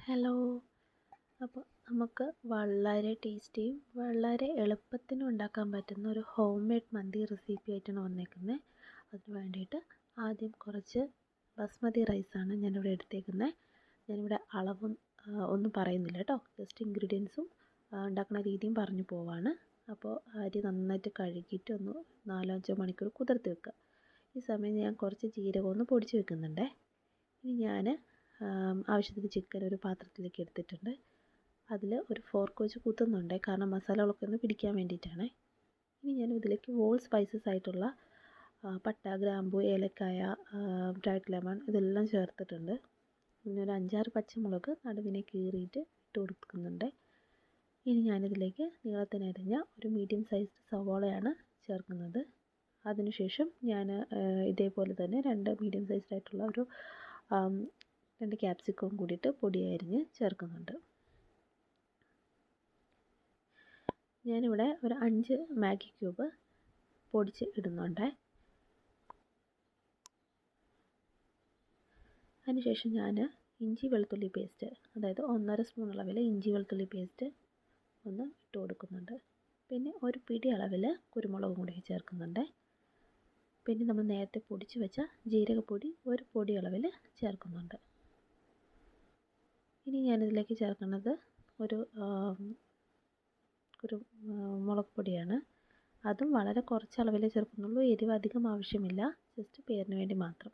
Hello അപ്പോൾ നമുക്ക് വളരെ ടേസ്റ്റിയും വളരെ എളുപ്പത്തിനും ഉണ്ടാക്കാൻ പറ്റുന്ന ഒരു ഹോം മെയ്ഡ് മന്തി റെസിപ്പി ആയിട്ടാണ് വന്നേക്കുന്നത് അതിന് വേണ്ടിയിട്ട് ആദ്യം കുറച്ച് ബസ്മതി റൈസാണ് ഞാനിവിടെ എടുത്തേക്കുന്നത് ഞാനിവിടെ അളവും ഒന്നും പറയുന്നില്ല കേട്ടോ. ജസ്റ്റ് ഇൻഗ്രീഡിയൻസും ഉണ്ടാക്കുന്ന രീതിയും പറഞ്ഞു പോവാണ്. അപ്പോൾ അരി നന്നായിട്ട് കഴുകിയിട്ട് ഒന്ന് നാലോ അഞ്ചോ മണിക്കൂർ കുതിർത്ത് വെക്കുക ഈ സമയം ഞാൻ കുറച്ച് ജീരകം ഒന്ന് പൊടിച്ച് വെക്കുന്നുണ്ടേ. ഇനി ഞാൻ ആവശ്യത്തിന് ചിക്കൻ ഒരു പാത്രത്തിലേക്ക് എടുത്തിട്ടുണ്ട്. അതിൽ ഒരു ഫോർക്ക് വെച്ച് കുത്തുന്നുണ്ട്. കാരണം മസാലകളൊക്കെ ഒന്ന് പിടിക്കാൻ വേണ്ടിയിട്ടാണ്. ഇനി ഞാൻ ഇതിലേക്ക് ഹോൾ സ്പൈസസ് ആയിട്ടുള്ള പട്ട ഗ്രാമ്പു ഏലക്കായ ഡ്രൈഡ് ലെമൺ ഇതെല്ലാം ചേർത്തിട്ടുണ്ട്. പിന്നെ ഒരു അഞ്ചാറ് പച്ചമുളക് നടുവിനെ കീറിയിട്ട് ഇട്ട് കൊടുക്കുന്നുണ്ട്. ഇനി ഞാനിതിലേക്ക് നീളത്തിനരിഞ്ഞ ഒരു മീഡിയം സൈസ് സവോളയാണ് ചേർക്കുന്നത്. അതിനുശേഷം ഞാൻ ഇതേപോലെ തന്നെ രണ്ട് മീഡിയം സൈസിലായിട്ടുള്ള ഒരു രണ്ട് ക്യാപ്സിക്കവും കൂടിയിട്ട് പൊടി അരിഞ്ഞ് ചേർക്കുന്നുണ്ട്. ഞാനിവിടെ ഒരു അഞ്ച് മാഗി ക്യൂബ് പൊടിച്ച് ഇടുന്നുണ്ട്. അതിനുശേഷം ഞാൻ ഇഞ്ചി വെളുത്തുള്ളി പേസ്റ്റ് അതായത് ഒന്നര സ്പൂൺ അളവിൽ ഇഞ്ചി വെളുത്തുള്ളി പേസ്റ്റ് ഒന്ന് ഇട്ട് കൊടുക്കുന്നുണ്ട്. പിന്നെ ഒരു പിടി അളവിൽ കുരുമുളകും കൂടി ചേർക്കുന്നുണ്ട്. പിന്നെ നമ്മൾ നേരത്തെ പൊടിച്ച് വെച്ച ജീരകപ്പൊടി ഒരു പൊടി അളവിൽ ചേർക്കുന്നുണ്ട്. ഇനി ഞാനിതിലേക്ക് ചേർക്കുന്നത് ഒരു ഒരു മുളക് പൊടിയാണ്. അതും വളരെ കുറച്ച് അളവിലേ ചേർക്കുന്നുള്ളൂ. എരിവ് അധികം ആവശ്യമില്ല. ജസ്റ്റ് പേരിന് വേണ്ടി മാത്രം.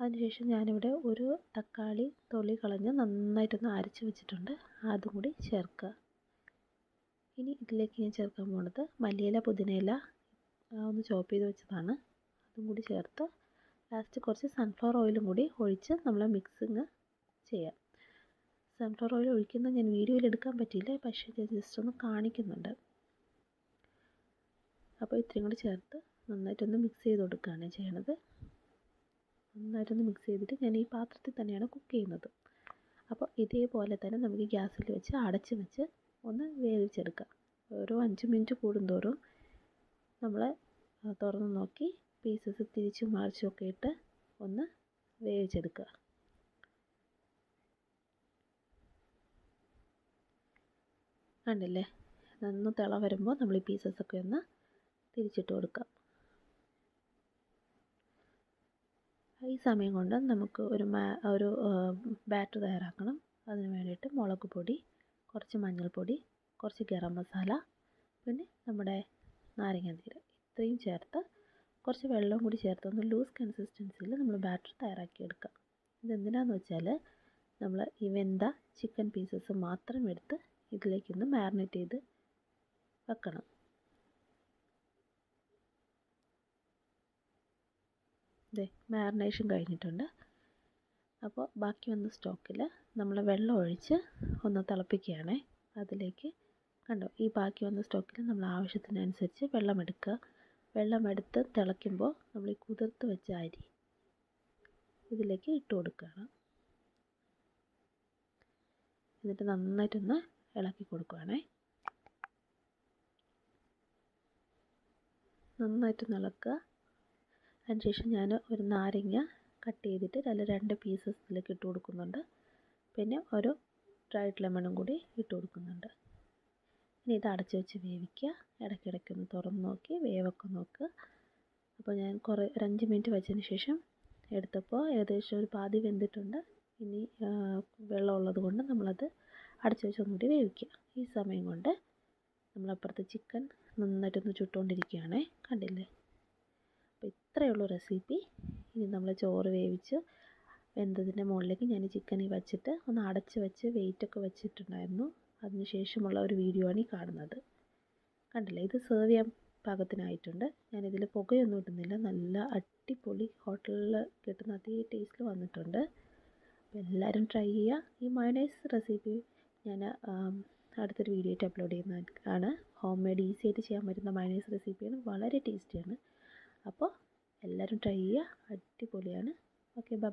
അതിനുശേഷം ഞാനിവിടെ ഒരു തക്കാളി തൊലി കളഞ്ഞ് നന്നായിട്ടൊന്ന് അരച്ച് വെച്ചിട്ടുണ്ട്. അതും കൂടി ചേർക്കുക. ഇനി ഇതിലേക്ക് ഞാൻ ചേർക്കാൻ പോണത് മല്ലിയില പുതിനയില ഒന്ന് ചോപ്പ് ചെയ്ത് വെച്ചതാണ്. അതും കൂടി ചേർത്ത് ലാസ്റ്റ് കുറച്ച് സൺഫ്ലവർ ഓയിലും കൂടി ഒഴിച്ച് നമ്മൾ മിക്സിങ് ചെയ്യാം. സൺഫ്ലവർ ഓയിൽ ഒഴിക്കുന്നത് ഞാൻ വീഡിയോയിൽ എടുക്കാൻ പറ്റിയില്ല. പക്ഷേ ഞാൻ ജസ്റ്റ് ഒന്ന് കാണിക്കുന്നുണ്ട്. അപ്പോൾ ഇത്രയും കൂടി ചേർത്ത് നന്നായിട്ടൊന്ന് മിക്സ് ചെയ്ത് കൊടുക്കുകയാണ് ചെയ്യണത്. നന്നായിട്ടൊന്ന് മിക്സ് ചെയ്തിട്ട് ഞാൻ ഈ പാത്രത്തിൽ തന്നെയാണ് കുക്ക് ചെയ്യുന്നത്. അപ്പോൾ ഇതേപോലെ തന്നെ നമുക്ക് ഗ്യാസിൽ വെച്ച് അടച്ച് വെച്ച് ഒന്ന് വേവിച്ചെടുക്കാം. ഓരോ അഞ്ച് മിനിറ്റ് കൂടുന്തോറും നമ്മൾ തുറന്ന് നോക്കി പീസസ് തിരിച്ചും മറിച്ചൊക്കെ ഇട്ട് ഒന്ന് വേവിച്ചെടുക്കുക. കണ്ടില്ലേ? നന്ന് തിള വരുമ്പോൾ നമ്മൾ ഈ പീസസൊക്കെ ഒന്ന് തിരിച്ചിട്ട് കൊടുക്കാം. ഈ സമയം കൊണ്ട് നമുക്ക് ഒരു ഒരു ബാറ്റർ തയ്യാറാക്കണം. അതിന് വേണ്ടിയിട്ട് മുളക് പൊടി കുറച്ച് മഞ്ഞൾപ്പൊടി കുറച്ച് ഗരം മസാല പിന്നെ നമ്മുടെ നാരങ്ങാനീര് ഇത്രയും ചേർത്ത് കുറച്ച് വെള്ളവും കൂടി ചേർത്ത് ഒന്ന് ലൂസ് കൺസിസ്റ്റൻസിയിൽ നമ്മൾ ബാറ്റർ തയ്യാറാക്കിയെടുക്കാം. ഇതെന്തിനാന്ന് വെച്ചാൽ നമ്മൾ ഈ വെന്ത ചിക്കൻ പീസസ് മാത്രം എടുത്ത് ഇതിലേക്കൊന്ന് മാറിനേറ്റ് ചെയ്ത് വെക്കണം. ഇതേ മാറിനേഷൻ കഴിഞ്ഞിട്ടുണ്ട്. അപ്പോൾ ബാക്കി വന്ന സ്റ്റോക്കിൽ നമ്മൾ വെള്ളം ഒഴിച്ച് ഒന്ന് തിളപ്പിക്കുകയാണേ. അതിലേക്ക് കണ്ടോ ഈ ബാക്കി വന്ന സ്റ്റോക്കിൽ നമ്മൾ ആവശ്യത്തിനനുസരിച്ച് വെള്ളം എടുക്കുക വെള്ളം എടുത്ത് തിളയ്ക്കുമ്പോൾ നമ്മൾ ഈ കുതിർത്ത് വെച്ച അരി ഇതിലേക്ക് ഇട്ട് കൊടുക്കുകയാണ്. എന്നിട്ട് നന്നായിട്ടൊന്ന് ഇളക്കി കൊടുക്കുകയാണേ നന്നായിട്ട് ഇളക്കുക അതിനുശേഷം ഞാൻ ഒരു നാരങ്ങ കട്ട് ചെയ്തിട്ട് അതിൽ രണ്ട് പീസസ് ഇതിലേക്ക് ഇട്ട് കൊടുക്കുന്നുണ്ട്. പിന്നെ ഒരു ഡ്രൈഡ് ലെമണും കൂടി ഇട്ട് കൊടുക്കുന്നുണ്ട്. ഇനി ഇത് അടച്ചു വെച്ച് വേവിക്കുക. ഇടയ്ക്കിടയ്ക്ക് ഒന്ന് തുറന്ന് നോക്കി വേവൊക്കെ നോക്കുക. അപ്പോൾ ഞാൻ കുറേ ഒരു അഞ്ച് മിനിറ്റ് വെച്ചതിന് ശേഷം എടുത്തപ്പോൾ ഏകദേശം ഒരു പാതി വെന്തിട്ടുണ്ട്. ഇനി വെള്ളം ഉള്ളത് കൊണ്ട് നമ്മളത് അടച്ച് വെച്ച് വേവിക്കുക. ഈ സമയം കൊണ്ട് നമ്മളപ്പുറത്ത് ചിക്കൻ നന്നായിട്ടൊന്ന് ചുട്ടുകൊണ്ടിരിക്കുകയാണേ. കണ്ടില്ലേ? അപ്പോൾ ഇത്രയേ ഉള്ളൂ റെസിപ്പി ഇനി നമ്മൾ ചോറ് വേവിച്ച് വെന്തതിന്റെ മുകളിലേക്ക് ഞാൻ ചിക്കൻ വെച്ചിട്ട് ഒന്ന് അടച്ച് വെച്ച് വെയിറ്റൊക്കെ വെച്ചിട്ടുണ്ടായിരുന്നു. അതിന് ശേഷമുള്ള ഒരു വീഡിയോ ആണ് ഈ കാണുന്നത്. കണ്ടില്ലേ? ഇത് സെർവ് ചെയ്യാൻ പാകത്തിനായിട്ടുണ്ട്. ഞാനിതിൽ പുകയൊന്നും ഇടുന്നില്ല. നല്ല അടിപൊളി ഹോട്ടലിൽ കിട്ടുന്ന അതേ ടേസ്റ്റിൽ വന്നിട്ടുണ്ട്. എല്ലാവരും ട്രൈ ചെയ്യുക. ഈ മയണൈസ് റെസിപ്പി ഞാൻ അടുത്തൊരു വീഡിയോ ആയിട്ട് അപ്ലോഡ് ചെയ്യുന്നതാണ്. ഹോം മെയ്ഡ് ഈസി ആയിട്ട് ചെയ്യാൻ പറ്റുന്ന മയണൈസ് റെസിപ്പിയാണ് വളരെ ടേസ്റ്റിയാണ് അപ്പോൾ എല്ലാവരും ട്രൈ ചെയ്യുക. അടിപൊളിയാണ്. Okay bye